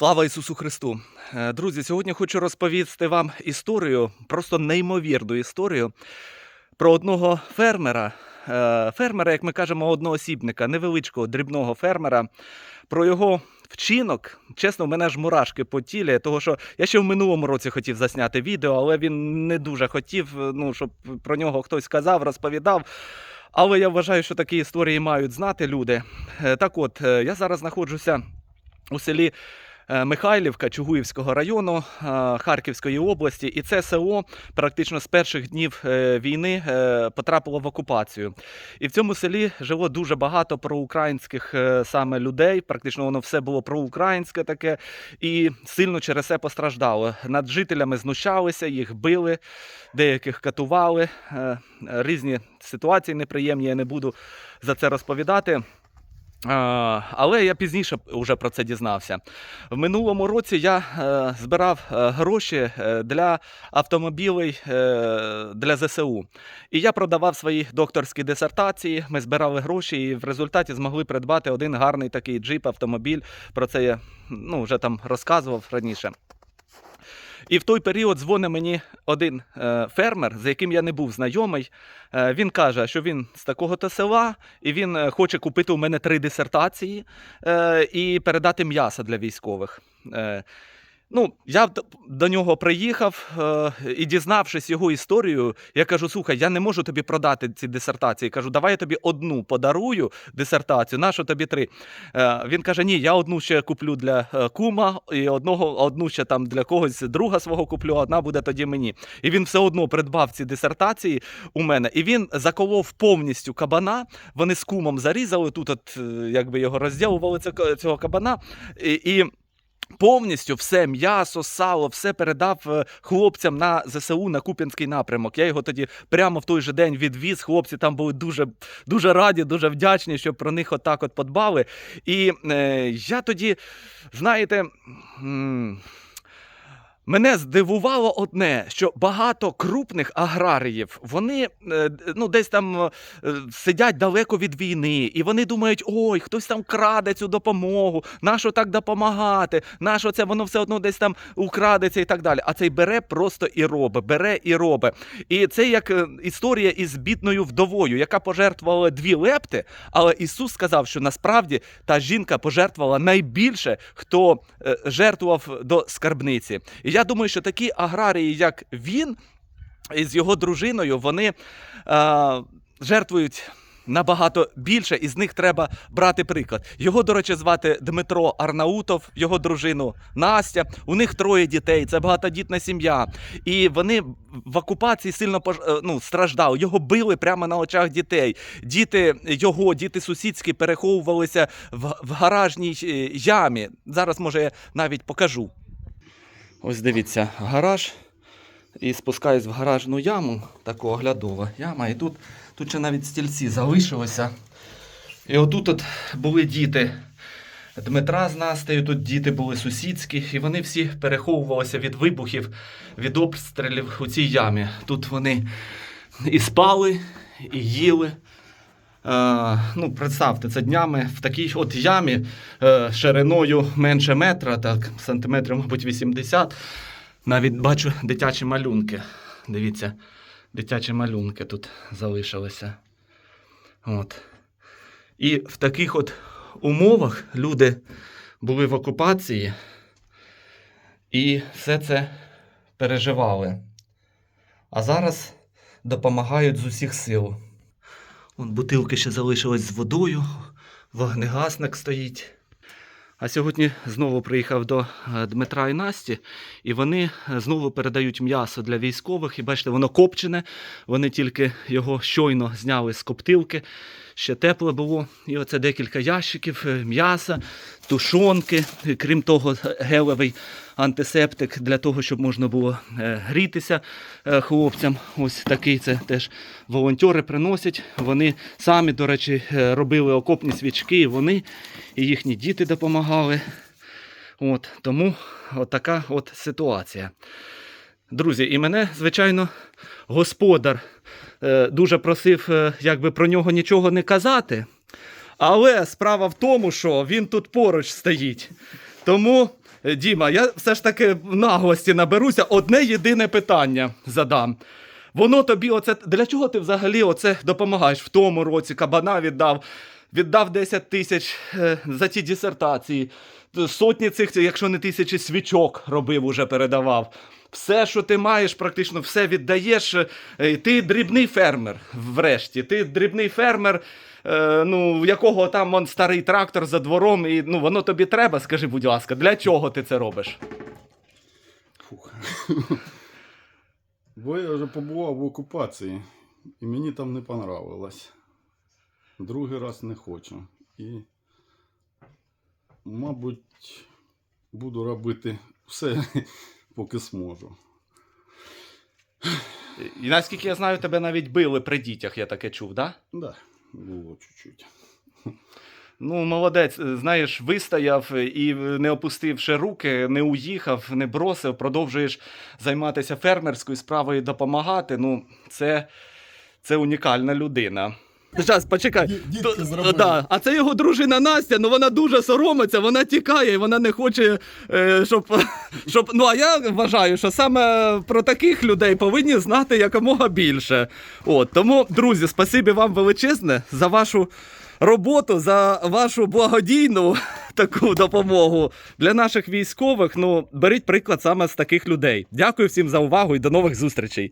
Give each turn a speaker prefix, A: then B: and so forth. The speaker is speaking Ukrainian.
A: Слава Ісусу Христу! Е, Друзі, сьогодні хочу розповісти вам історію, просто неймовірну історію про одного фермера. Е, Фермера, як ми кажемо, одноосібника, невеличкого дрібного фермера, про його вчинок. Чесно, в мене ж мурашки по тілі, того що я ще в минулому році хотів засняти відео, але він не дуже хотів, е, ну, щоб про нього хтось сказав, розповідав. Але я вважаю, що такі історії мають знати люди. Так от, я зараз знаходжуся у селі Михайлівка Чугуївського району е, Харківської області, і це село практично з перших днів е, війни е, потрапило в окупацію. І в цьому селі жило дуже багато проукраїнських е, саме людей. Практично воно все було проукраїнське таке, і сильно через це постраждало. Над жителями знущалися, їх били, деяких катували. е, Різні ситуації неприємні. Я не буду за це розповідати. Але я пізніше вже про це дізнався. В минулому році я е, збирав е, гроші е, для автомобілей для ЗСУ. І я продавав свої докторські дисертації. Ми збирали гроші і в результаті змогли придбати один гарний такий джип, автомобіль. Про це я ну, вже там розказував раніше. І в той період дзвонить мені один е, фермер, з яким я не був знайомий. Е, він каже, що він з такого-то села, і він е, хоче купити у мене три дисертації і передати м'ясо для військових. Ну, я до нього приїхав е, і дізнавшись його історію, я кажу: слухай, я не можу тобі продати ці дисертації. Кажу, давай я тобі одну подарую дисертацію, нащо тобі три? Е, він каже: Ні, я одну ще куплю для е, кума, і одного, одну ще там для когось друга свого куплю, одна буде тоді мені. І він все одно придбав ці дисертації у мене. І він заколов повністю кабана. Вони з кумом зарізали тут, от е, якби його розділували цього кабана. І, і Повністю все м'ясо, сало, все передав е, хлопцям на ЗСУ на Куп'янський напрямок. Я його тоді прямо в той же день відвіз. Хлопці там були дуже, дуже раді, дуже вдячні, що про них отак от подбали. І е, я тоді, знаєте. м, Мене здивувало одне, що багато крупних аграріїв вони е, ну, десь там е, сидять далеко від війни, і вони думають, ой, хтось там краде цю допомогу, нащо так допомагати, нащо це воно все одно десь там украдеться і так далі. А цей бере просто і робить, бере і робить. І це як е, історія із бідною вдовою, яка пожертвувала дві лепти, але Ісус сказав, що насправді та жінка пожертвувала найбільше, хто жертвував до скарбниці. І я думаю, що такі аграрії, як він, із його дружиною, вони е, жертвують. Набагато більше, і з них треба брати приклад. Його, до речі, звати Дмитро Арнаутов, його дружину Настя. У них троє дітей, це багатодітна сім'я. І вони в окупації сильно е, ну, страждали. Його били прямо на очах дітей. Діти його, діти сусідські, переховувалися в, в гаражній е, ямі. Зараз, може, я навіть покажу. Ось дивіться, гараж. І спускаюсь в гаражну яму, таку оглядова яма, і тут, тут ще навіть стільці залишилися. І отут от були діти Дмитра з Настею, тут діти були сусідські, і вони всі переховувалися від вибухів, від обстрілів у цій ямі. Тут вони і спали, і їли. Е, ну, представте, це днями в такій от ямі е, шириною менше метра, так, сантиметрів, мабуть, 80. Навіть бачу дитячі малюнки. Дивіться, дитячі малюнки тут залишилися. От. І в таких от умовах люди були в окупації і все це переживали. А зараз допомагають з усіх сил. Вон бутилки ще залишились з водою, вогнегасник стоїть. А сьогодні знову приїхав до е, Дмитра і Насті, і вони е, знову передають м'ясо для військових. І бачите, воно копчене. Вони тільки його щойно зняли з коптилки. Ще тепле було. І оце декілька ящиків е, м'яса, тушонки. Крім того, гелевий антисептик для того, щоб можна було е, грітися е, хлопцям. Ось такий це теж волонтери приносять. Вони самі, до речі, робили окопні свічки, і вони і їхні діти допомагали. От, тому така от ситуація. Друзі, і мене, звичайно, господар дуже просив, е, якби про нього нічого не казати. Але справа в тому, що він тут поруч стоїть. Тому Е, Діма, я все ж таки в наглості наберуся. Одне єдине питання задам. Воно тобі, оце для чого ти взагалі оце допомагаєш? В тому році кабана віддав, віддав 10 тисяч е, за ті дисертації, сотні цих, якщо не тисячі свічок робив, уже передавав. Все, що ти маєш, практично все віддаєш. Е, Ти дрібний фермер, врешті. Ти дрібний фермер, е, ну, в якого там он, старий трактор за двором, і ну, воно тобі треба, скажи, будь ласка, для чого ти це робиш?
B: Фух. Бо я вже побував в окупації, і мені там не понравилось. Другий раз не хочу. І, мабуть, буду робити все, поки зможу.
A: І наскільки я знаю, тебе навіть били при дітях, я таке чув, да?
B: Да, було чуть-чуть.
A: Ну, молодець, знаєш, вистояв і е, не опустивши руки, не уїхав, не бросив, продовжуєш займатися фермерською справою, допомагати. Ну, це, це унікальна людина. Зараз, почекай.
B: Дітки
A: То-
B: зробили.
A: да. А це його дружина Настя, ну вона дуже соромиться, вона тікає, і вона не хоче, е, щоб, щоб. Ну а я вважаю, що саме про таких людей повинні знати якомога більше. От тому, друзі, спасибі вам величезне за вашу роботу, за вашу благодійну таку допомогу для наших військових. Ну, беріть приклад саме з таких людей. Дякую всім за увагу і до нових зустрічей.